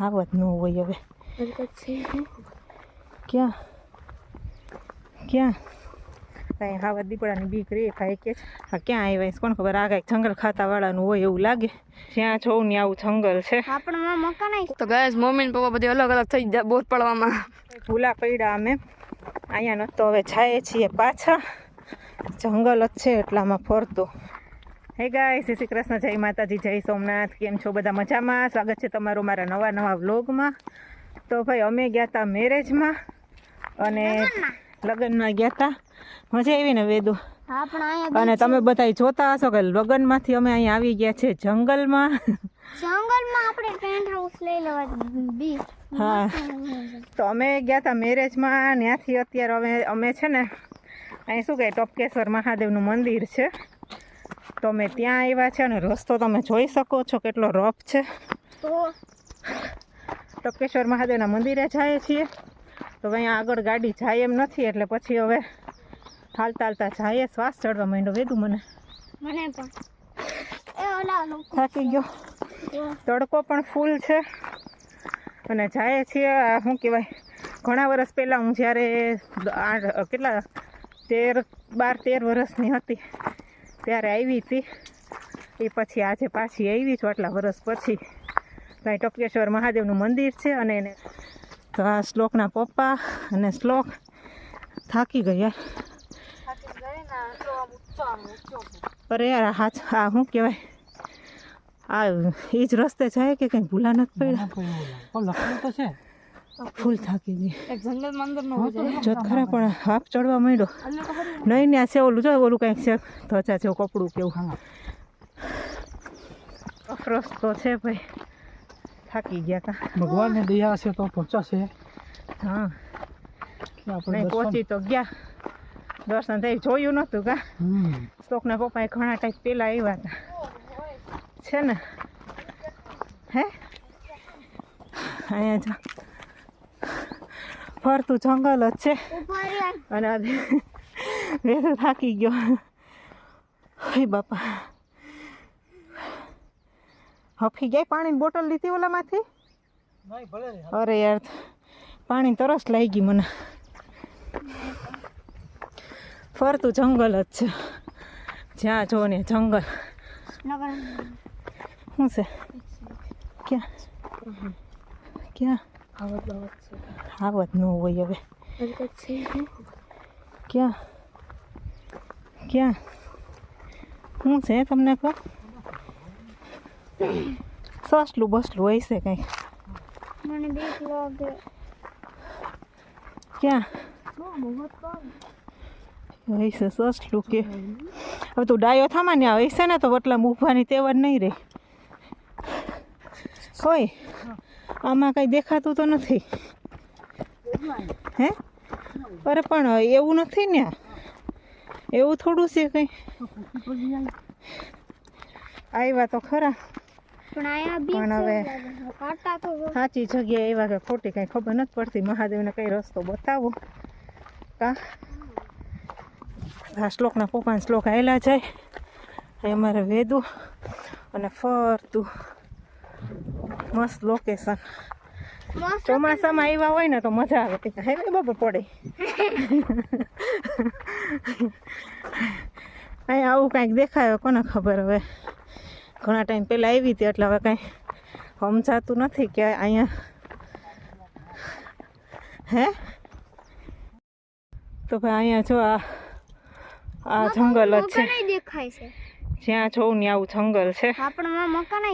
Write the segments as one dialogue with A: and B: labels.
A: આવત ન હોય હવે. ક્યાં? ક્યાં? કાંઈ હાવત દીપડાની બીક રે કાંઈ કે હા ક્યાં આવ્યા છે? કોણ ખબર? આ કાંઈક જંગલ ખાતાવાળાનું હોય એવું લાગે. જ્યાં જોઉં ને આવું જંગલ છે.
B: આપણા મકાન
C: તો ગાય મમ્મી ને પપ્પા બધી અલગ અલગ થઈ જાય બોર પડવામાં.
A: ભૂલા પડ્યા અમે. અહીંયા ન તો હવે જાય છીએ પાછા. જંગલ જ છે એટલામાં ફરતો. હે ગાય શ્રી શ્રી કૃષ્ણ જય માતાજી જય સોમનાથ. કેમ છો બધા મજામાં? સ્વાગત છે તમારું મારા નવા નવા વ્લોગમાં. તો ભાઈ અમે ગયા હતા મેરેજમાં અને લગ્નમાં? ગયા હતા મજા આવી ને વેદુ? અને તમે બધા જોતા હશો કે લગ્નમાંથી અમે અહીંયા આવી ગયા છે જંગલમાં.
B: જંગલમાં આપણે ટેન્ટ હાઉસ લઈ લેવા
A: હા. તો અમે ગયા હતા મેરેજમાં. ત્યાંથી અત્યારે અમે અમે છે ને અહીં શું કહે ટોપકેશ્વર મહાદેવનું મંદિર છે. તો અમે ત્યાં આવ્યા છે અને રસ્તો તમે જોઈ શકો છો કેટલો રફ છે.
B: તો?
A: ટપકેશ્વર મહાદેવના મંદિરે જઈએ છીએ. તો અહીંયા આગળ ગાડી જાય એમ નથી એટલે પછી હવે હાલતા હાલતા જઈએ. શ્વાસ ચડવા માંડ્યો વેદું મને.
B: મને પણ
A: થાકી ગયો. તડકો પણ ફૂલ છે. અને જાય છીએ શું કહેવાય ઘણા વર્ષ પહેલાં હું જ્યારે કેટલા તેર બાર તેર વર્ષની હતી. ત્યારે આવી હતી. એ પછી આજે પાછી આવી છું આટલા વર્ષ પછી. ત્યાં ટપકેશ્વર મહાદેવનું મંદિર છે અને એને તો આ શ્લોકના પપ્પા અને શ્લોક થાકી ગયા. અરે યાર આ હાથ આ શું કહેવાય? આ એ જ રસ્તે જાય કે કંઈ ભૂલા નથી પડ્યા? ફૂલ થાકી ગઈ.
C: એક જંગલમાં અંદર નો
A: જોત ખરા પણ હાફ ચડવા માંડ્યો. નહીં. ને આ છે ઓલું જો ઓલું કંઈક છે. ધજા જેવું કપડું કેવું અફરોસ તો છે ભાઈ. થાકી ગયા તા.
D: ભગવાનની દયા છે તો પહોંચાશે
A: હા.
D: આપણે
A: પહોંચી તો ગયા. દર્શન થઈ જોયું નહોતું કા. સ્ટોકના પપ્પાએ ઘણા ટાઈપ પહેલાં આવ્યા હતા છે ને? હે? અહીંયા જો. ફરતું જંગલ જ છે. અને વેધું થાકી ગયો. હે બાપા. હફી ગઈ પાણીની બોટલ લીધી ઓલામાંથી. અરે યાર પાણી તરસ લાગી મને. ફરતું જંગલ જ છે. જ્યાં જો ને જંગલ. શું છે? ક્યાં? ક્યાં?
C: આવત
A: ન હોય હવે. ક્યાં? ક્યાં? શું છે તમને કહો સસલું બસલું હોય છે
B: લાગે.
A: ક્યાં? હોય છે સસલું કે. હવે તું ડાયો થામા ને છે ને તો વટલા મૂકવાની તેવડ નહીં રહે. હોય. આમાં કંઈ દેખાતું તો નથી. હે? અરે પણ એવું નથી ને એવું થોડું છે કંઈ. આવ્યા તો ખરા.
B: પણ
A: હવે- સાચી જગ્યાએ એવા કે ખોટી કાંઈ ખબર નથી પડતી. મહાદેવને કઈ રસ્તો બતાવો. કા? આ શ્લોકના પપ્પાના શ્લોક આવેલા જાય. એ અમારે વેદું અને ફરતું. મસ્ત લોકેશન ચોમાસામાં આવ્યા હોય ને તો મજા આવે. ત્યાં હાઈવે બાપા પડે. અહીં આવું કાંઈક દેખાય કોને ખબર હવે. ઘણા ટાઈમ પહેલાં આવી હતી એટલે હવે કાંઈ સમજાતું નથી કે અહીંયા હે? તો ભાઈ અહીંયા જો આ આ જંગલ જ છે.
B: દેખાય છે.
A: જ્યાં જોઉં ને આવું જંગલ છે.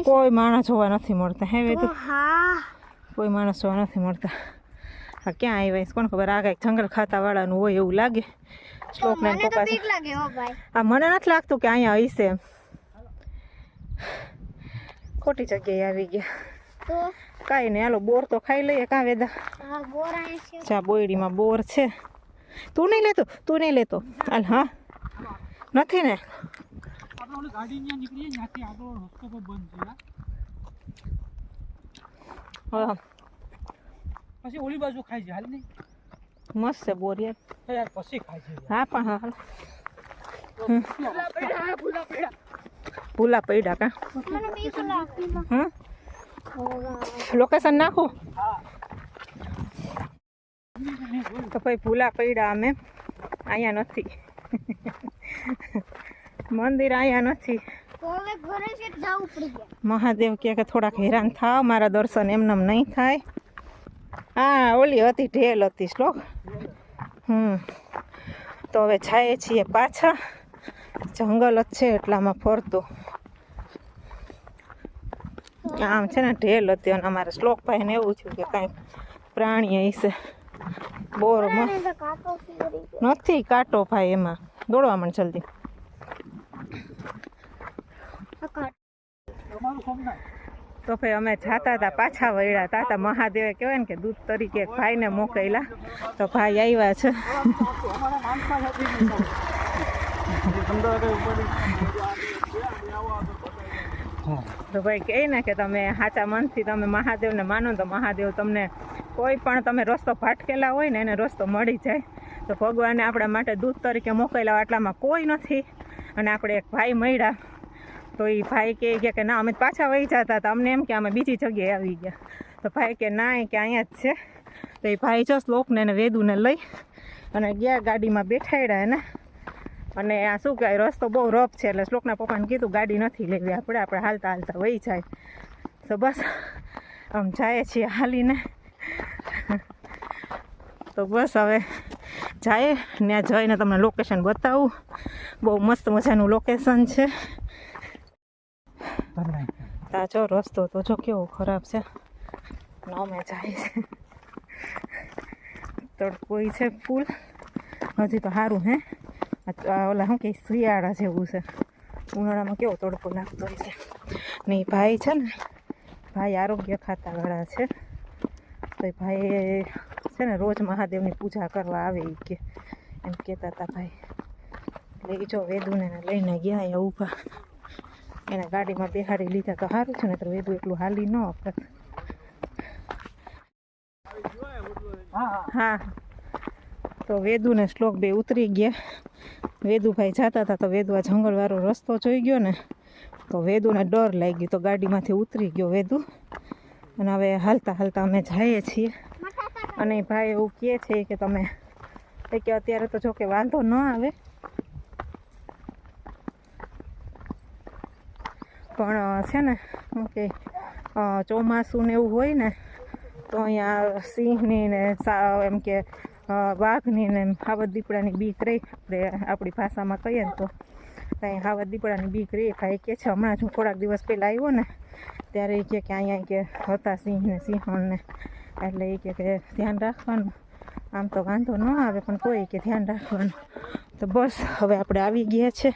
A: કોઈ માણસ જોવા નથી મળતા હે
B: તો હા.
A: કોઈ માણસ નથી મળતા. આ ક્યાં આવ્યા? કોણ ખબર? આ કાંઈક જંગલ ખાતાવાળાનું હોય એવું લાગે. શ્લોકને પપ્પા આ મને નથી લાગતું કે અહીંયા હશે એમ. ખોટી જગ્યાએ આવી ગયા.
B: તો?
A: કાંઈ નહીં હાલો બોર તો ખાઈ લઈએ કાં વેદા? ચા બોયડીમાં બોર છે. તું નહીં લેતો તું નહીં લેતો. હાલ હા? નથી ને?
D: હા. પછી ઓલી બાજુ ખાઈ જાય હાલ નહીં
A: મસ્ત છે બોરિયા. યાર
D: પછી ખાઈ જાય
A: હા પણ હા હાલ. ભૂલા પડ્યા કા?
B: મને
A: હમ? લોકેશન નાખું. તો ભાઈ ભૂલા પડ્યા અમે. અહીંયા નથી. મંદિર અહીંયા નથી.
B: પડી?
A: મહાદેવ કહે કે થોડાક હેરાન થાવ મારા દર્શન એમનેમ નહીં થાય. હા, ઓલી હતી ઢેલ હતી શ્લોક. હમ. તો હવે છાએ છીએ પાછા. જંગલ જ છે એટલામાં ફરતું. આમ છે ને, ઢેલ હતી અને અમારે શ્લોક ભાઈને એવું થયું કે કાંઈક પ્રાણી હશે બોર નથી કાંટો ભાઈ એમાં. દોડવા મને જલ્દી. તો ભાઈ અમે જાતા હતા પાછા વળ્યા તાતા મહાદેવે કહેવાય ને કે દૂધ તરીકે ભાઈને મોકલેલા તો ભાઈ આવ્યા છે. તો ભાઈ કહે ને કે તમે સાચા મનથી તમે મહાદેવને માનો તો મહાદેવ તમને કોઈ પણ તમે રસ્તો ભાટકેલા હોય ને એને રસ્તો મળી જાય. તો ભગવાને આપણા માટે દૂધ તરીકે મોકલ્યા આટલામાં કોઈ નથી. અને આપણે એક ભાઈ મળ્યા. તો એ ભાઈ કહે કે કે ના, અમે પાછા વહી જતા હતા. અમને એમ કે અમે બીજી જગ્યાએ આવી ગયા. તો ભાઈ કે ના, એ કે અહીંયા જ છે. તો એ ભાઈ જો શ્લોકને એને વેદુને લઈ અને ગયા ગાડીમાં બેઠાડ્યા એને. અને આ શું કહેવાય, રસ્તો બહુ રફ છે એટલે શ્લોકના પપ્પાને કીધું, ગાડી નથી લેવી આપણે આપણે હાલતા હાલતા વહી જાય. તો બસ, આમ જાય છીએ હાલીને. તો બસ હવે જાય ત્યાં જઈને તમને લોકેશન બતાવું. બહુ મસ્ત મજાનું લોકેશન છે. આ જો રસ્તો તો જો કેવો ખરાબ છે. નમે જાય છે. તડકોઈ છે ફૂલ. હજી તો સારું હે. ઓલા શું કે, શિયાળા જેવું છે. ઉનાળામાં કેવો તડકો લાગતો હોય છે. ને ભાઈ છે ને, ભાઈ આરોગ્ય ખાતાવાળા છે. તો ભાઈ છે ને રોજ મહાદેવની પૂજા કરવા આવે એ કે. એમ કહેતા હતા ભાઈ એટલે ઈ જો વેદુને લઈને ગયા અહીંયા ઊભા. એને ગાડીમાં બેહાડી લીધા તો સારું છે ને તો વેદુ એટલું હાલી ન વખત
D: હા
A: તો વેદુ ને શ્લોક બે ઉતરી ગયા. વેદુભાઈ જતા હતા તો વેદુ આ જંગલવાળો રસ્તો જોઈ ગયો ને, તો વેદુને ડર લાગી ગયો તો ગાડીમાંથી ઉતરી ગયો વેદુ. અને હવે હાલતા હાલતા અમે જઈએ છીએ. અને ભાઈ એવું કહે છે કે તમે કે અત્યારે તો જો કે વાંધો ન આવે. પણ છે ને શું કે ચોમાસું ને એવું હોય ને, તો અહીંયા સિંહની ને એમ કે વાઘની ને હાવત દીપડાની બીક રહી. આપણે આપણી ભાષામાં કહીએ ને તો ત્યાં હાવત દીપડાની બીક રહી. ભાઈ કે છે, હમણાં જ હું થોડાક દિવસ પહેલાં આવ્યો ને, ત્યારે એ કહે કે અહીંયા કે હતા સિંહ ને સિંહણને એટલે એ કે, ધ્યાન રાખવાનું. આમ તો વાંધો ન આવે, પણ કોઈ કે ધ્યાન રાખવાનું. તો બસ, હવે આપણે આવી ગયા છે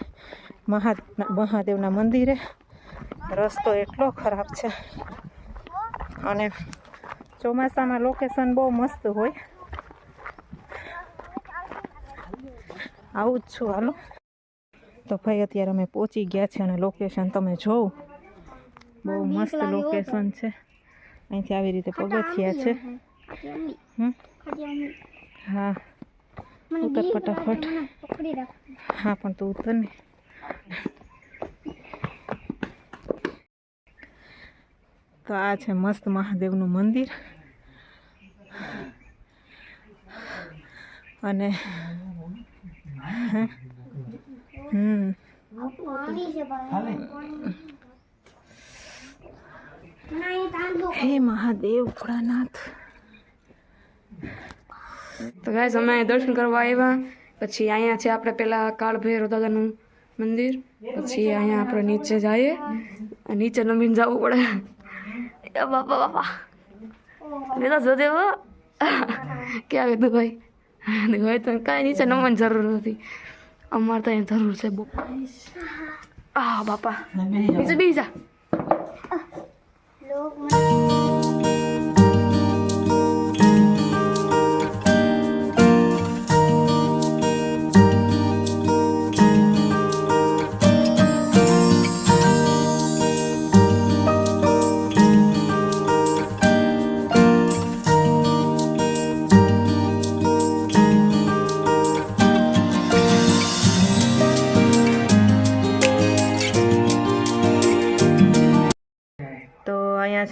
A: મહા, મહાદેવના મંદિરે. રસ્તો એટલો ખરાબ છે. અને ચોમાસામાં લોકેશન બહુ મસ્ત હોય. આવું જ છું હાલો. તો ભાઈ અત્યારે અમે પહોંચી ગયા છે અને લોકેશન તમે જોવો. બહુ મસ્ત લોકેશન છે. અહીંથી આવી રીતે પગથિયા છે. હા. ઉતર ફટાફટ. હા પણ તું ઉતર ને. તો આ છે મસ્ત મહાદેવનું મંદિર. અને? હમ. હે મહાદેવ ભોળાનાથ.
C: તો ગાય અમે દર્શન કરવા આવ્યા. પછી અહીંયા છે આપણે પેલા કાળભૈરવ દાદાનું મંદિર. પછી અહીંયા આપણે નીચે જઈએ. નીચે નમીને જવું પડે. બાપા બાપા બેટા જો દેવો ક્યાં કીધું ભાઈ હોય તો કાંઈ નીચે નમવાની જરૂર નથી અમારે તો અહીંયા જરૂર છે બહુ આ બાપા નીચે બેસી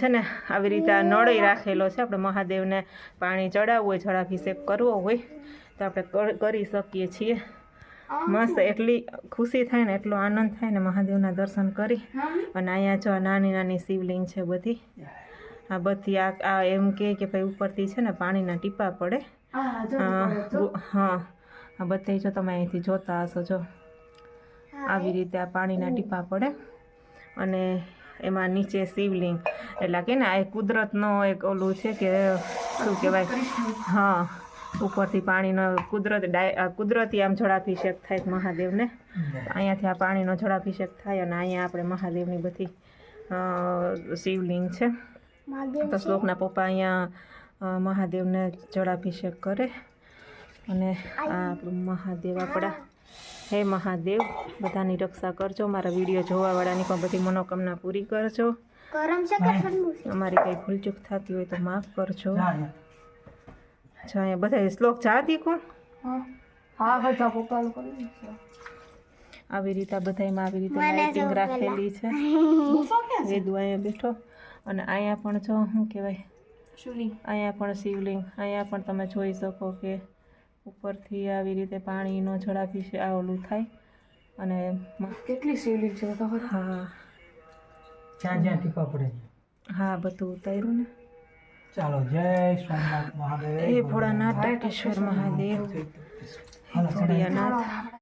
A: છે ને આવી રીતે આ નળે રાખેલો છે. આપણે મહાદેવને પાણી ચડાવવું હોય જળાભિષેક કરવો હોય તો આપણે કરી શકીએ છીએ. મસ્ત એટલી ખુશી થાય ને એટલો આનંદ થાય ને મહાદેવના દર્શન કરી. અને અહીંયા જો નાની નાની શિવલિંગ છે બધી. આ બધી આ આ એમ કહે કે ભાઈ ઉપરથી છે ને પાણીના ટીપા પડે. હા. આ બધે જો તમે અહીંથી જોતા હશો જો. આવી રીતે આ પાણીના ટીપા પડે. અને એમાં નીચે શિવલિંગ. એટલે કે ને આ એક કુદરતનો એક ઓલું છે કે શું કહેવાય? હા ઉપરથી પાણીનો કુદરત કુદરતી આમ જળાભિષેક થાય મહાદેવને. અહીંયાથી આ પાણીનો જળાભિષેક થાય અને અહીંયા આપણે મહાદેવની બધી શિવલિંગ છે. તો શ્લોકના પપ્પા અહીંયા મહાદેવને જળાભિષેક કરે. અને આ આપણું મહાદેવ આપણા હે મહાદેવ બધાની રક્ષા કરજો મારા વીડિયો જોવાવાળાની પણ બધી મનોકામના પૂરી કરજો.
B: ગરમ છે કે ઠંડુ છે?
A: અમારી કંઈ ભૂલચૂક થતી હોય તો માફ કરજો.
D: જા અહીંયા.
A: બધા શ્લોક જાતી કોણ? આવી રીતે આ બધામાં આવી રીતે લાઇટિંગ રાખેલી છે. વેદુ અહીંયા બેઠો. અને અહીંયા પણ જો શું કહેવાય? અહીંયા પણ શિવલિંગ અહીંયા પણ તમે જોઈ શકો કે ઉપરથી આવી રીતે પાણીનો જળાભિષેક આ ઓલું થાય અને
C: કેટલી શિવલિંગ છે ખબર?
A: હા.
D: જ્યાં જ્યાં ટીપા પડે
A: હા બધું ઉતાર્યું ને.
D: ચાલો જય સોમનાથ મહાદેવ.
A: એ ભોળાનાથ ટાટેશ્વર મહાદેવ. હે ભોળિયાનાથ.